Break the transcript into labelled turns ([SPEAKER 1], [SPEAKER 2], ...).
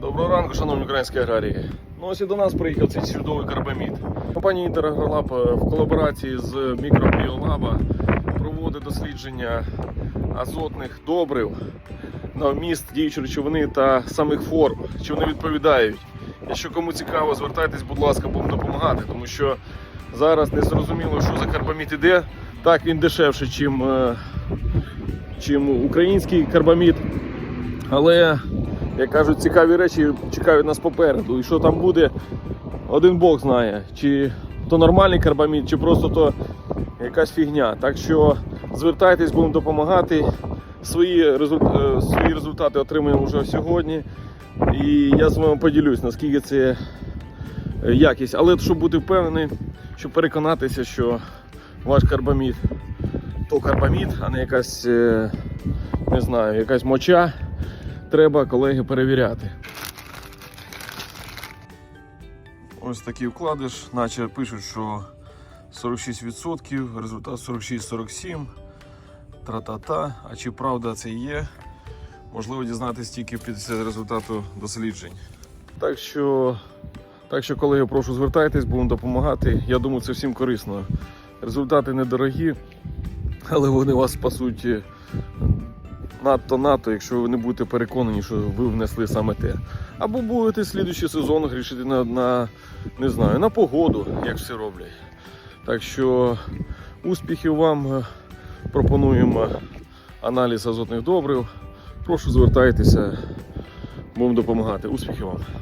[SPEAKER 1] Доброго ранку, шановні українські аграрії. Ну ось і до нас приїхав цей чудовий карбамід. Компанія Інтерагролаб е, в колаборації з Мікробіолаба проводить дослідження азотних добрив на вміст діючої речовини та самих форм, чи вони відповідають. Якщо кому цікаво, звертайтесь, будь ласка, будемо допомагати, тому що зараз не зрозуміло, що за карбамід іде. Так він дешевше, чим, е, чим український карбамід. Але, як кажуть, цікаві речі чекають нас попереду. І що там буде, один Бог знає. Чи то нормальний карбамід, чи просто то якась фігня. Так що звертайтесь, будемо допомагати. Свої, результ- е, свої результати отримаємо вже сьогодні. І я з вами поділюсь, наскільки це якість. Але щоб бути впевнений, щоб переконатися, що ваш карбамід то карбамід, а не якась, е, не знаю, якась моча треба, колеги, перевіряти. Ось такий вкладиш, наче пишуть, що 46%, результат 46-47, тра-та-та. А чи правда це є? Можливо дізнатися тільки після результату досліджень. Так що, так що, колеги, прошу звертайтесь, будемо допомагати. Я думаю, це всім корисно. Результати недорогі, але вони вас спасуть надто надто, якщо ви не будете переконані, що ви внесли саме те. Або будете слідуючий сезон грішити на, на не знаю, на погоду, як всі роблять. Так що успіхів вам е, пропонуємо аналіз азотних добрив. Прошу звертайтеся, будемо допомагати. Успіхів вам!